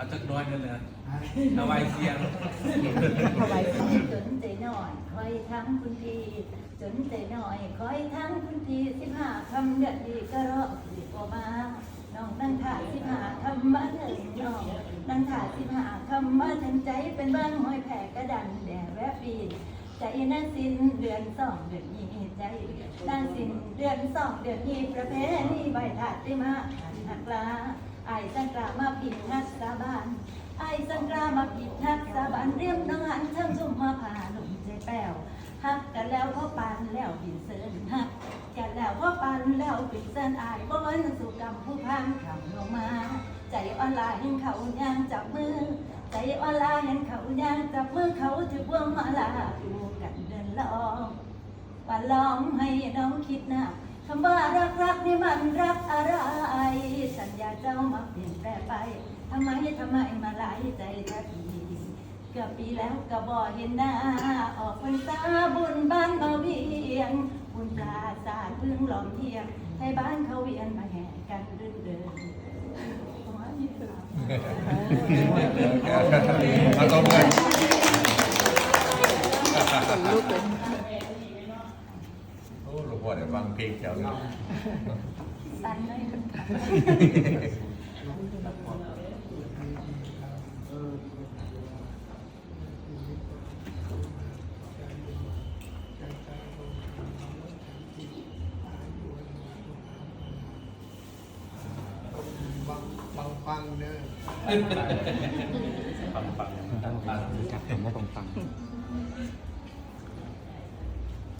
เอาจักน้อยนั่นนะเอาไว้เสียงถวายจนใจหน่อยคอยทั้งคุณทีจนใจหน่อยคอยทั้งคุณทีสิบห้าคำเดือดดีก็รอดีกว่ามาน้องนั่งถ่ายสิบห้าคำมาถึงน้องนั่งถ่ายสิบห้าคำมาถึงใจเป็นบ้างห้อยแผ่กระดันแด่แวบปีใจนั่นสิ้นเดือนสองเดือนนี้ใจนั่นสิ้นเดือนสองเดือนนี้ประเพณีใบถาดที่มาหักลา ไอ้สังกลามาผิดนักสาบานไอ้สังกรามาผิดทักสาบานเรียมน้องหันเชิงชุ่มมาผ่าหนุ่มใจแป้วฮักกันแล้วพ่อปานแล้วปินเซินฮักกันแล้วพ่อปานแล้วปินเซินอายบ่เอิ้นสู่กรรมผู้พันคำลงมา ใจอ่อนลายเห็นเขาย่างจับมือ ใจอ่อนลายเห็นเขาย่างจับมือเขาถือพวงมาลาดูกันเดินลองว่าลองให้น้องคิดหนะ คำว่ารักรักนี่มันรักอะไร สัญญาเจ้ามาเปลี่ยนแปลไปทำไมทำไมมาหลายใจทักทีเกือบปีแล้วก็บ่เห็นหน้า ออกพรรษาบุญบ้านมาเวียนบุญปราศาสตร์พึ่งหลอมเทียมให้บ้านเขาเวียนมาแห่กันรื่นเริงขอให้มีเวลาตรงเลยลูกเลยโอ้หลวงพ่อเดี๋ยวฟังเพลงเจ้าเนาะสั้นเลยฟังฟังฟังเด้อฟังฟังจับคำว่าปังปัง